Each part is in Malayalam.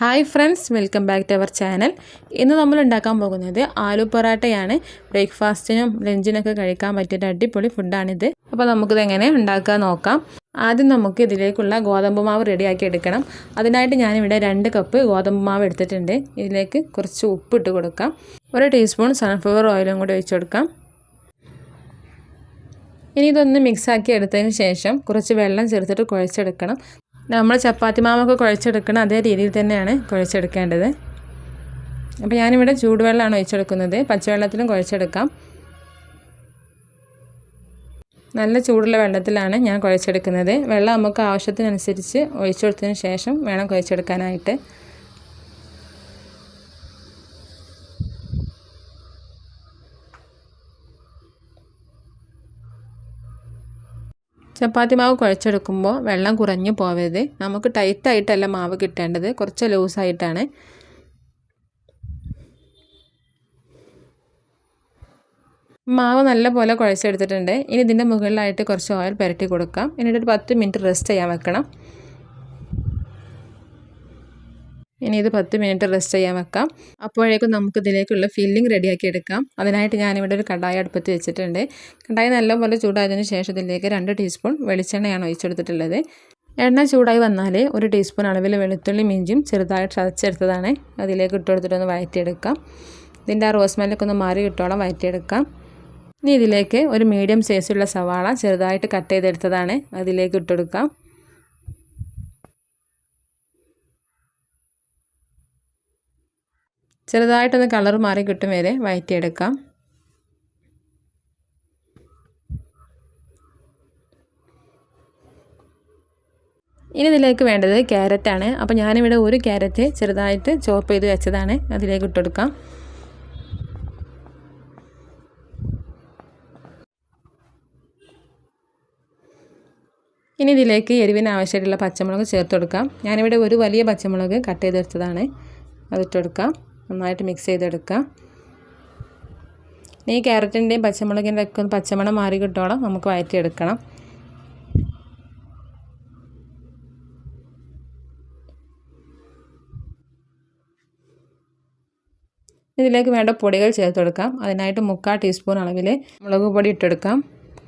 Hi friends welcome back to our channel ഇന്ന് നമ്മൾ ഉണ്ടാക്കാൻ പോകുന്നത് ആലു പൊറാട്ടയാണ്. ബ്രേക്ക്ഫാസ്റ്റിനും ലഞ്ചിനൊക്കെ കഴിക്കാൻ പറ്റിയ അടിപൊളി ഫുഡാണിത് അപ്പോൾ നമുക്കിത് എങ്ങനെ ഉണ്ടാക്കാൻ നോക്കാം. ആദ്യം നമുക്ക് ഇതിലേക്കുള്ള ഗോതമ്പ് മാവ് റെഡിയാക്കി എടുക്കണം. അതിനായിട്ട് ഞാനിവിടെ രണ്ട് കപ്പ് ഗോതമ്പ് മാവ് എടുത്തിട്ടുണ്ട്. ഇതിലേക്ക് കുറച്ച് ഉപ്പ് ഇട്ട് കൊടുക്കാം. ഒരു ടീസ്പൂൺ സൺഫ്ലവർ ഓയിലും കൂടി ഒഴിച്ചു കൊടുക്കാം. ഇനി ഇതൊന്ന് മിക്സാക്കി എടുത്തതിന് ശേഷം കുറച്ച് വെള്ളം ചേർത്തിട്ട് കുഴച്ചെടുക്കണം. നമ്മൾ ചപ്പാത്തി മാവൊക്കെ കുഴച്ചെടുക്കണം. അതേ രീതിയിൽ തന്നെയാണ് കുഴച്ചെടുക്കേണ്ടത്. അപ്പോൾ ഞാനിവിടെ ചൂടുവെള്ളമാണ് ഒഴിച്ചെടുക്കുന്നത്. പച്ചവെള്ളത്തിലും കുഴച്ചെടുക്കാം. നല്ല ചൂടുള്ള വെള്ളത്തിലാണ് ഞാൻ കുഴച്ചെടുക്കുന്നത്. വെള്ളം നമുക്ക് ആവശ്യത്തിനനുസരിച്ച് ഒഴിച്ചു കൊടുത്തതിന് ശേഷം വേണം കുഴച്ചെടുക്കാനായിട്ട്. ചപ്പാത്തി മാവ് കുഴച്ചെടുക്കുമ്പോൾ വെള്ളം കുറഞ്ഞു പോവരുത്. നമുക്ക് ടൈറ്റായിട്ടല്ല മാവ് കിട്ടേണ്ടത്. കുറച്ച് ലൂസായിട്ടാണ് മാവ് നല്ലപോലെ കുഴച്ചെടുത്തിട്ടുണ്ട്. ഇനി ഇതിന്റെ മുകളിലായിട്ട് കുറച്ച് ഓയിൽ പുരട്ടി കൊടുക്കാം. എന്നിട്ട് ഒരു പത്ത് മിനിറ്റ് റെസ്റ്റ് ചെയ്യാൻ വെക്കണം. ഇനി ഇത് പത്ത് മിനിറ്റ് റെസ്റ്റ് ചെയ്യാൻ വെക്കാം. അപ്പോഴേക്കും നമുക്ക് ഇതിലേക്കുള്ള ഫില്ലിംഗ് റെഡിയാക്കി എടുക്കാം. അതിനായിട്ട് ഞാനിവിടെ ഒരു കടായി അടുപ്പത്ത് വെച്ചിട്ടുണ്ട്. കടായി നല്ലപോലെ ചൂടായതിനു ശേഷം ഇതിലേക്ക് രണ്ട് ടീസ്പൂൺ വെളിച്ചെണ്ണയാണ് ഒഴിച്ചെടുത്തിട്ടുള്ളത്. എണ്ണ ചൂടായി വന്നാൽ ഒരു ടീസ്പൂൺ അളവിൽ വെളുത്തുള്ളി മിഞ്ചും ചെറുതായിട്ട് ചതച്ചെടുത്തതാണ്. അതിലേക്ക് ഇട്ട് കൊടുത്തിട്ടൊന്ന് വഴറ്റിയെടുക്കാം ഇതിന്റെ ആ റോസ് മെല്ലൊക്കെ ഒന്ന് മാറി കിട്ടോളം വഴറ്റിയെടുക്കാം ഇനി ഇതിലേക്ക് ഒരു മീഡിയം സൈസുള്ള സവാള ചെറുതായിട്ട് കട്ട് ചെയ്തെടുത്തതാണ്. അതിലേക്ക് ഇട്ടെടുക്കാം ചെറുതായിട്ടൊന്ന് കളർ മാറി കിട്ടും വരെ വഴറ്റിയെടുക്കാം. ഇനി ഇതിലേക്ക് വേണ്ടത് ക്യാരറ്റാണ്. അപ്പോൾ ഞാനിവിടെ ഒരു ക്യാരറ്റ് ചെറുതായിട്ട് ചോപ്പ് ചെയ്ത് വെച്ചതാണ്. അതിലേക്ക് ഇട്ടെടുക്കാം. ഇനി ഇതിലേക്ക് എരിവിന് ആവശ്യമായിട്ടുള്ള പച്ചമുളക് ചേർത്ത് കൊടുക്കാം ഞാനിവിടെ ഒരു വലിയ പച്ചമുളക് കട്ട് ചെയ്ത് വെച്ചതാണ്. അതിട്ടെടുക്കാം നന്നായിട്ട് മിക്സ് ചെയ്തെടുക്കാം. ഈ ക്യാരറ്റിന്റെയും പച്ചമുളകിന്റെ ഒക്കെ ഒന്ന് പച്ചമണം മാറി കിട്ടോളം നമുക്ക് വഴറ്റിയെടുക്കണം ഇതിലേക്ക് വേണ്ട പൊടികൾ ചേർത്ത് കൊടുക്കാം. അതിനായിട്ട് മുക്കാൽ ടീസ്പൂൺ അളവിൽ മുളക് പൊടി ഇട്ടെടുക്കാം.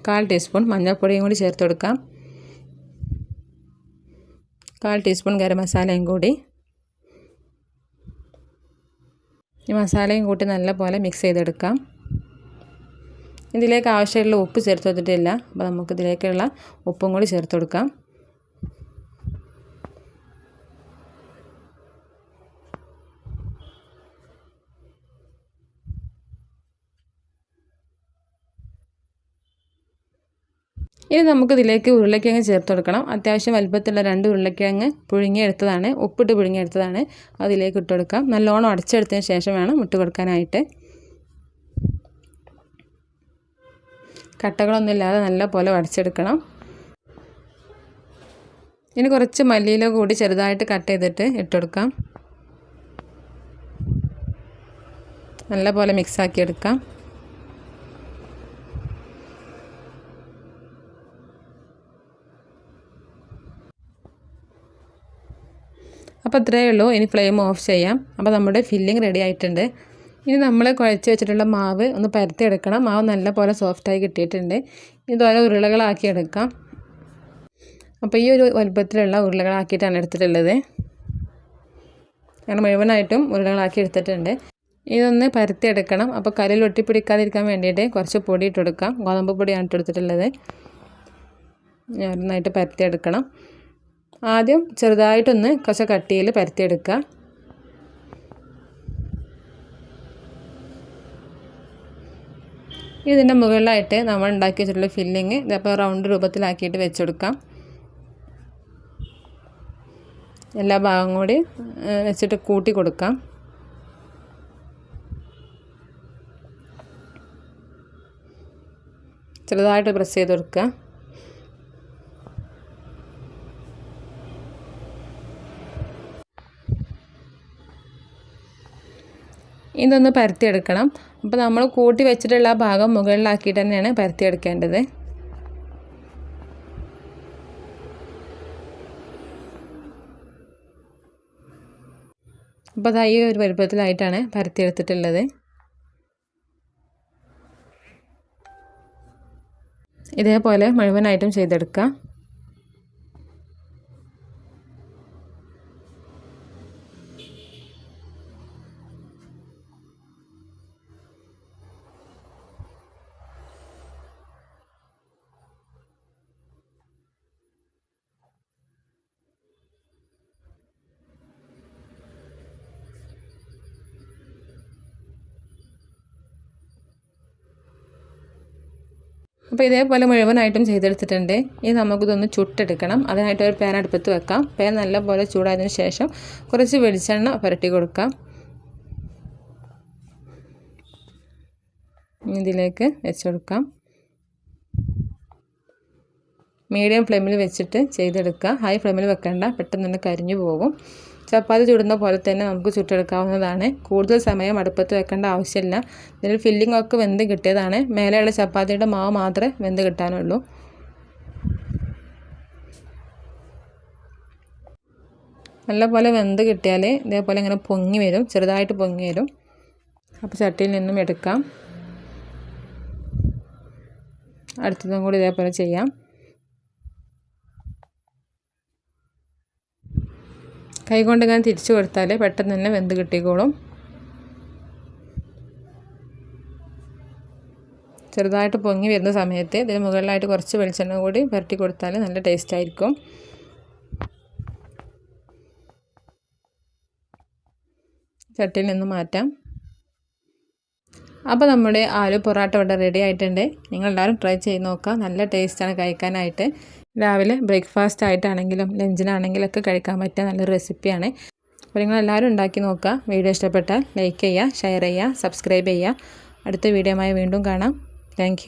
കാൽ ടീസ്പൂൺ മഞ്ഞൾപ്പൊടിയും കൂടി ചേർത്ത് കൊടുക്കാം. കാൽ ടീസ്പൂൺ ഗരം മസാലയും കൂടി. ഈ മസാലയും കൂട്ടി നല്ലപോലെ മിക്സ് ചെയ്തെടുക്കാം. ഇതിലേക്ക് ആവശ്യമുള്ള ഉപ്പ് ചേർത്ത് കൊടുത്തിട്ടില്ല. അപ്പോൾ നമുക്കിതിലേക്കുള്ള ഉപ്പും കൂടി ചേർത്ത് കൊടുക്കാം. ഇനി നമുക്ക് ഇതിലേക്ക് ഉരുളക്കിഴങ്ങ് ചേർത്ത് കൊടുക്കണം. അത്യാവശ്യം വലുപ്പത്തിലുള്ള രണ്ട് ഉരുളക്കിഴങ്ങ് പുഴുങ്ങിയെടുത്തതാണ്. ഉപ്പിട്ട് പുഴുങ്ങിയെടുത്തതാണ്. അതിലേക്ക് ഇട്ട് കൊടുക്കാം. നല്ലോണം അടച്ചെടുത്തതിന് ശേഷം വേണം ഇട്ട് കൊടുക്കാനായിട്ട്. കട്ടകളൊന്നും ഇല്ലാതെ നല്ല പോലെ വടച്ചെടുക്കണം. ഇനി കുറച്ച് മല്ലിയില കൂടി ചെറുതായിട്ട് കട്ട് ചെയ്തിട്ട് ഇട്ടെടുക്കാം നല്ല പോലെ മിക്സാക്കി എടുക്കാം. അപ്പോൾ ഇത്രയേ ഉള്ളൂ. ഇനി ഫ്ലെയിം ഓഫ് ചെയ്യാം. അപ്പോൾ നമ്മുടെ ഫില്ലിംഗ് റെഡി ആയിട്ടുണ്ട്. ഇനി നമ്മൾ കുഴച്ച് വെച്ചിട്ടുള്ള മാവ് ഒന്ന് പരത്തി എടുക്കണം മാവ് നല്ല പോലെ സോഫ്റ്റായി കിട്ടിയിട്ടുണ്ട്. ഇതുപോലെ ഉരുളകളാക്കി എടുക്കാം. അപ്പോൾ ഈ ഒരു വലുപ്പത്തിലുള്ള ഉരുളകളാക്കിയിട്ടാണ് എടുത്തിട്ടുള്ളത്. അങ്ങനെ മുഴുവനായിട്ടും ഉരുളകളാക്കി എടുത്തിട്ടുണ്ട്. ഇതൊന്ന് പരത്തി എടുക്കണം അപ്പോൾ കല്ലിൽ ഒട്ടിപ്പിടിക്കാതിരിക്കാൻ വേണ്ടിയിട്ട് കുറച്ച് പൊടി ഇട്ട് ഗോതമ്പ് പൊടിയാണ് ഇട്ടെടുത്തിട്ടുള്ളത് നന്നായിട്ട് പരത്തി എടുക്കണം ആദ്യം ചെറുതായിട്ടൊന്ന് കുറച്ച് കട്ടിയിൽ പരത്തിയെടുക്കുക. ഇതിന്റെ മുകളിലായിട്ട് നമ്മൾ ഉണ്ടാക്കി വെച്ചിട്ടുള്ള ഫില്ലിങ് ഇതപ്പോൾ റൗണ്ട് രൂപത്തിലാക്കിയിട്ട് വെച്ചെടുക്കാം. എല്ലാ ഭാഗം കൂടി വെച്ചിട്ട് കൂട്ടി കൊടുക്കാം. ചെറുതായിട്ട് പ്രസ് ചെയ്ത് കൊടുക്കുക ഇതൊന്ന് പരത്തിയെടുക്കണം. അപ്പോൾ നമ്മൾ കൂട്ടി വെച്ചിട്ടുള്ള ആ ഭാഗം മുകളിലാക്കിയിട്ട് തന്നെയാണ് പരത്തിയെടുക്കേണ്ടത്. അപ്പോൾ അതായി ഒരു വലുപ്പത്തിലായിട്ടാണ് പരത്തിയെടുത്തിട്ടുള്ളത്. ഇതേപോലെ മുഴുവനായിട്ടും ചെയ്തെടുക്കുക. അപ്പോൾ ഇതേപോലെ മുഴുവനായിട്ടും ചെയ്തെടുത്തിട്ടുണ്ട്. ഇനി നമുക്കിതൊന്ന് ചുട്ടെടുക്കണം. അതിനായിട്ട് ഒരു പാൻ അടുപ്പത്ത് വെക്കാം. പാൻ നല്ലപോലെ ചൂടായതിന് ശേഷം കുറച്ച് വെളിച്ചെണ്ണ പുരട്ടി കൊടുക്കാം. ഇതിലേക്ക് വെച്ച് കൊടുക്കാം. മീഡിയം ഫ്ലെയിമിൽ വെച്ചിട്ട് ചെയ്തെടുക്കുക. ഹൈ ഫ്ലെയിമിൽ വെക്കേണ്ട. പെട്ടെന്ന് തന്നെ കരിഞ്ഞു പോകും. ചപ്പാത്തി ചുടുന്ന പോലെ തന്നെ നമുക്ക് ചുട്ടെടുക്കാവുന്നതാണ്. കൂടുതൽ സമയം അടുപ്പത്ത് വെക്കേണ്ട ആവശ്യമില്ല. ഇതിൽ ഫില്ലിംഗ് ഒക്കെ വെന്ത് കിട്ടിയതാണ്. മേലെയുള്ള ചപ്പാത്തിയുടെ മാവ് മാത്രമേ വെന്ത് കിട്ടാനുള്ളൂ. നല്ലപോലെ വെന്ത് കിട്ടിയാൽ ഇതേപോലെ ഇങ്ങനെ പൊങ്ങി വരും. ചെറുതായിട്ട് പൊങ്ങി വരും. അപ്പോൾ ചട്ടിയിൽ നിന്നും എടുക്കാം. അടുത്തതും കൂടി ഇതേപോലെ ചെയ്യാം. കൈകൊണ്ട് ഇങ്ങനെ തിരിച്ചു കൊടുത്താൽ പെട്ടെന്ന് തന്നെ വെന്ത് കിട്ടിക്കോളും. ചെറുതായിട്ട് പൊങ്ങി വരുന്ന സമയത്ത് ഇതിന് മുകളിലായിട്ട് കുറച്ച് വെളിച്ചെണ്ണ കൂടി പുരട്ടി കൊടുത്താൽ നല്ല ടേസ്റ്റ് ആയിരിക്കും. ചട്ടിയിൽ നിന്ന് മാറ്റാം. അപ്പോൾ നമ്മുടെ ആലു പൊറോട്ട ഇവിടെ റെഡി ആയിട്ടുണ്ട്. നിങ്ങളെല്ലാവരും ട്രൈ ചെയ്ത് നോക്കുക. നല്ല ടേസ്റ്റാണ് കഴിക്കാനായിട്ട്. രാവിലെ ബ്രേക്ക്ഫാസ്റ്റ് ആയിട്ടാണെങ്കിലും ലഞ്ചിനാണെങ്കിലും ഒക്കെ കഴിക്കാൻ പറ്റിയ നല്ലൊരു റെസിപ്പിയാണ്. അപ്പോൾ നിങ്ങളെല്ലാവരും ഉണ്ടാക്കി നോക്കുക. വീഡിയോ ഇഷ്ടപ്പെട്ടാൽ ലൈക്ക് ചെയ്യുക ഷെയർ ചെയ്യുക സബ്സ്ക്രൈബ് ചെയ്യുക. അടുത്ത വീഡിയോയുമായി വീണ്ടും കാണാം. താങ്ക്